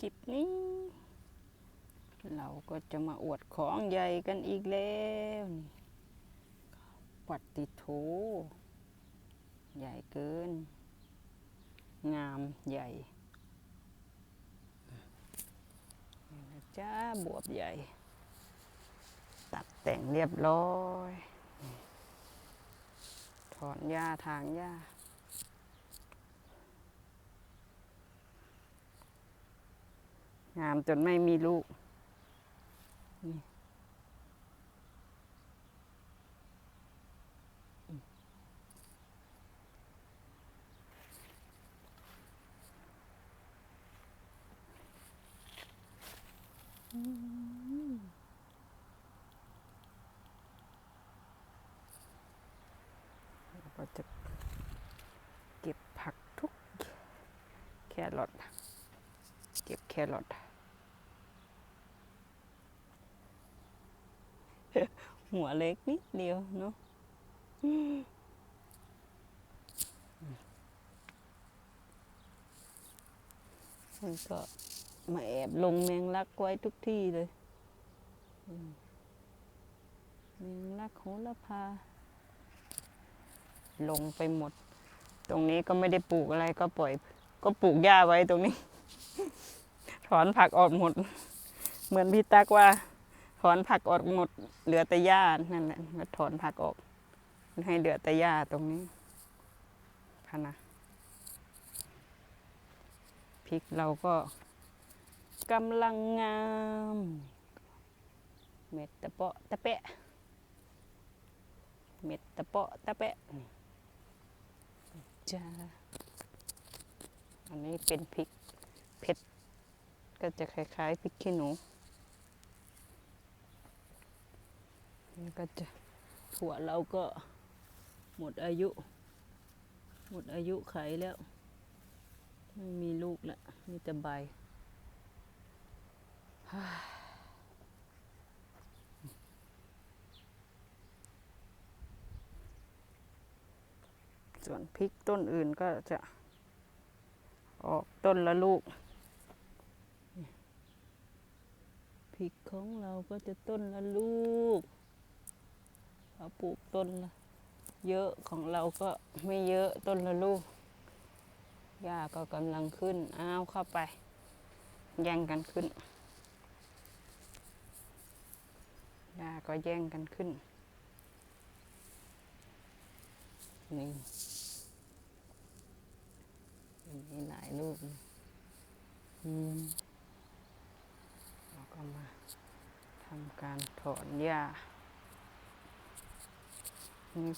คลิปนี้ เราก็จะมาอวดของใหญ่กันอีกแล้วนี่ปัดติโถใหญ่เกิน งามใหญ่นะจ้าบวบใหญ่ ตัดแต่งเรียบร้อย ถอนหญ้าทางหญ้า งามจนไม่มีลูกนี่เราก็จะเก็บผักทุกแครอทเก็บแครอท หัวเล็กนิดเดียวเนาะมันก็มาแอบลงแมงลักไว้ทุกที่เลยอืมแมงลักโหระพา ลงไปหมด ตรงนี้ก็ไม่ได้ปลูกอะไรก็ปล่อย ก็ปลูกหญ้าไว้ตรงนี้ ถอนผักออกหมด เหมือนพี่ตักว่า ถอนผักออกหมดเหลือแต่หญ้านั่นแหละก็ถอนผักออก ให้เหลือแต่หญ้าตรงนี้พะนะพริกเราก็กำลังงาม เม็ดตะเปาะตะแปะ เม็ดตะเปาะตะแปะนี่จ้าอันนี้เป็นพริกเผ็ด ก็จะคล้ายๆพริกขี้หนู นี่ ก็จะถั่วเราก็หมดอายุ หมดอายุไขแล้ว ไม่มีลูกแล้วมีแต่ใบส่วนพริกต้นอื่นก็จะออกต้นละลูก พริกของเราก็จะต้นละลูก เราปลูกต้นละเยอะของเราก็ไม่เยอะต้นละลูกหญ้าก็กำลังขึ้นอ้าวเข้าไป แย่งกันขึ้นหญ้าก็แย่งกันขึ้นนี่มีหลายลูกนะอืมเราก็มาทำการถอนหญ้า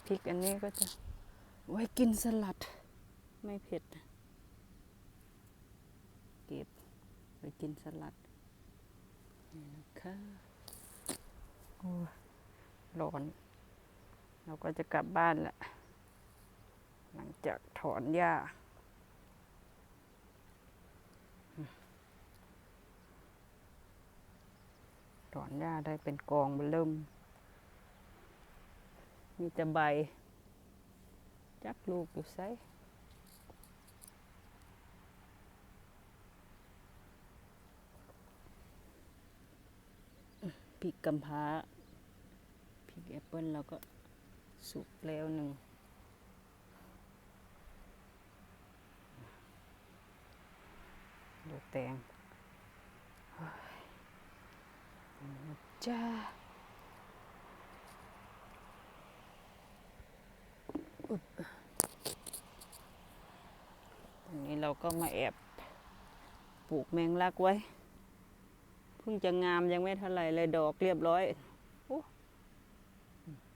พริกอันนี้ก็จะไว้กินสลัด ไม่เผ็ด เก็บไว้กินสลัด นี่นะคะโอ้ร้อน เราก็จะกลับบ้านละ หลังจากถอนหญ้าถอนหญ้าได้เป็นกองเบอร์เริ่ม มีแต่ใบ จักลูกอยู่ไสพริกกำพร้าพริกแอปเปิลเราก็สุกแล้วหนึ่งดูแตงเจ้า ตรงนี้ เราก็มาแอบปลูกแมงลักไว้ เพิ่งจะงามยังไม่เท่าไหร่เลยดอกเรียบร้อย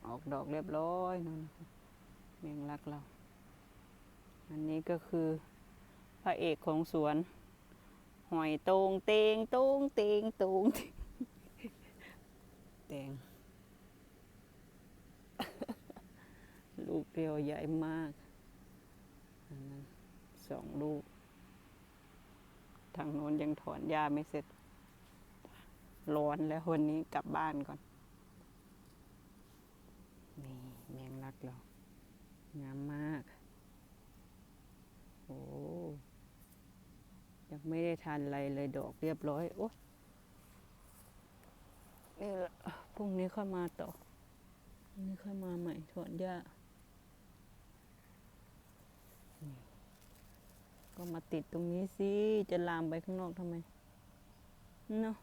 ออกดอกเรียบร้อยนั่นแมงลักเรา อันนี้ก็คือพระเอกของสวน หอยโตงเตงโตงเตงโตงเตงแตงลูกเดียวใหญ่มาก สองลูก ทางโน้นยังถอนหญ้าไม่เสร็จ ร้อนแล้ววันนี้กลับบ้านก่อน นี่แมงลักเรา งามมาก โอ้ยังไม่ได้ทานอะไรเลยดอกเรียบร้อย โอ้นี่แหละพรุ่งนี้ค่อยมาต่อพรุ่งนี้ค่อยมาใหม่ถอนหญ้า ก็มาติดตรงนี้สิ จะลามไปข้างนอกทำไม เนาะ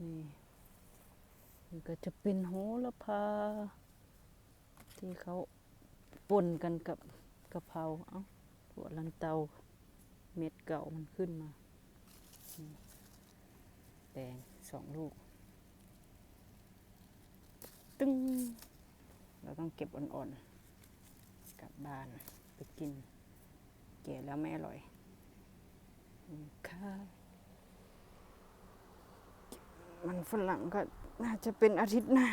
นี่นี่ก็จะเป็นโหระพา ที่เขาปนกันกับกะเพราเอ้าถั่วลันเตา เม็ดเก่ามันขึ้นมาแดงสองลูก ตึ้ง เราต้องเก็บอ่อนๆ กลับบ้านไปกิน แก่แล้วไม่อร่อยอืมค่ะมันฝรั่งก็น่าจะเป็นอาทิตย์หน้า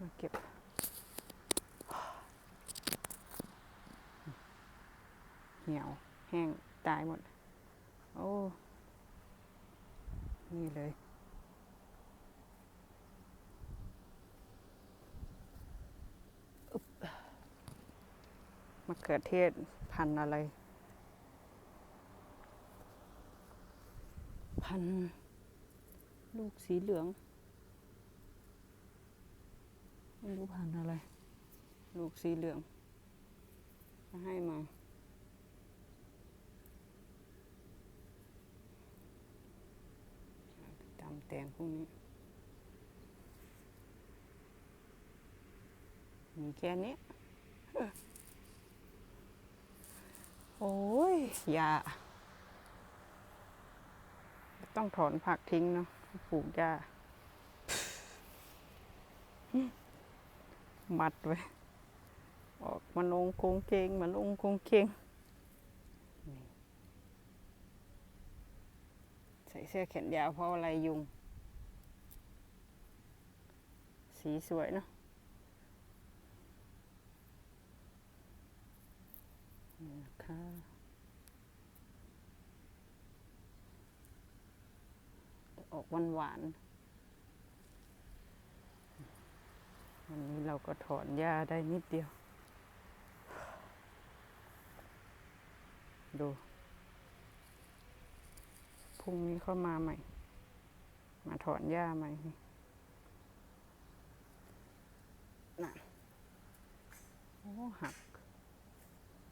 มาเก็บเหี่ยวแห้งตายหมด โอ้ นี่เลยอึ๊บมะเขือเทศพันธุ์อะไร พันธุ์ลูกสีเหลือง ไม่รู้พันธุ์อะไร ลูกสีเหลืองมาให้มาตำแตงพวกนี้ มีแค่นี้ โอ้ยยา ต้องถอนผักทิ้งเนาะปลูกหญ้ามัดไว้ ออกมาลงโคงเคงมาลงโคงเคงนี่ใส่เสื้อแขนยาวเพราะอะไรยุง สีสวยเนาะนี่นะคะ ออกหวานหวานวันนี้เราก็ถอนหญ้าได้นิดเดียว ดูพรุ่งนี้เข้ามาใหม่ มาถอนหญ้าใหม่นี่น่ะโอ้หัก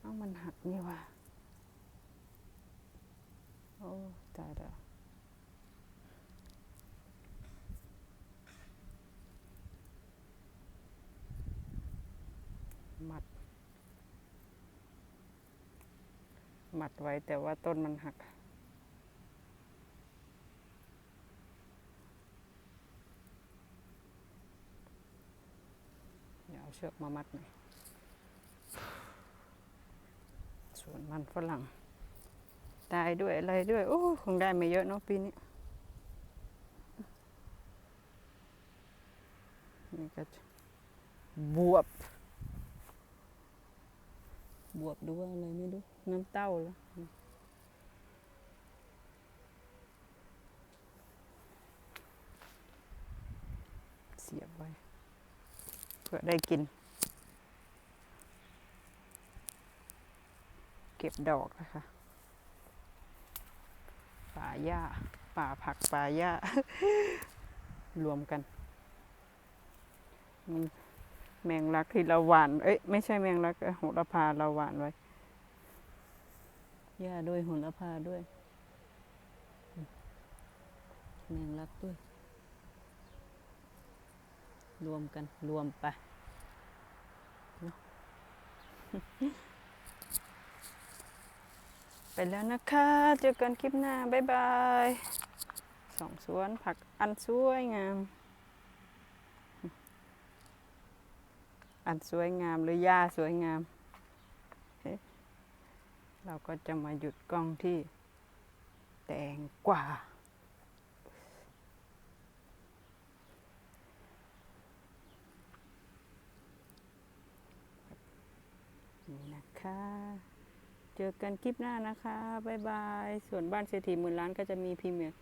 เอ้ามันหักนี่ว่ะโอ้ตายแล้วมัด มัดไว้แต่ว่าต้นมันหัก เดี๋ยวเอาเชือกมามัดหน่อยส่วนมันฝรั่งได้ด้วยอะไรด้วย โอ้คงได้ไม่เยอะเนาะปีนี้นี่ก็บวบ บวบดูว่าอะไรไม่รู้น้ำเต้าแล้วเสียบไว้เพื่อได้กิน เก็บดอกนะคะ ป่าหญ้า ป่าผักป่าหญ้า รวมกันมี แมงลักที่เราหวาน เอ้ยไม่ใช่แมงลักเอ้ยโหระพาเราหวานไว้หญ้าด้วยโหระพาด้วย แมงลักด้วย รวมกันรวมไปไปแล้วนะคะ เจอกันคลิปหน้า บ๊ายบาย สองสวนผักอันสวยงาม อันสวยงามหรือหญ้าสวยงาม เราก็จะมาหยุดกล้องที่แตงกวานี่นะคะ เจอกันคลิปหน้านะคะ บ๊ายบาย ส่วนบ้านเศรษฐีหมื่นล้านก็จะมีพรีเมียร์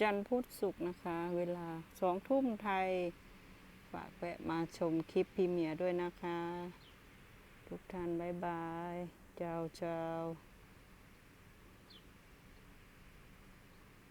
จันทร์พุธศุกร์นะคะ เวลาสองทุ่มไทย ฝากแวะมาชมคลิปพี่เมียด้วยนะคะ ทุกท่านบ๊ายบาย เจ้าเจ้า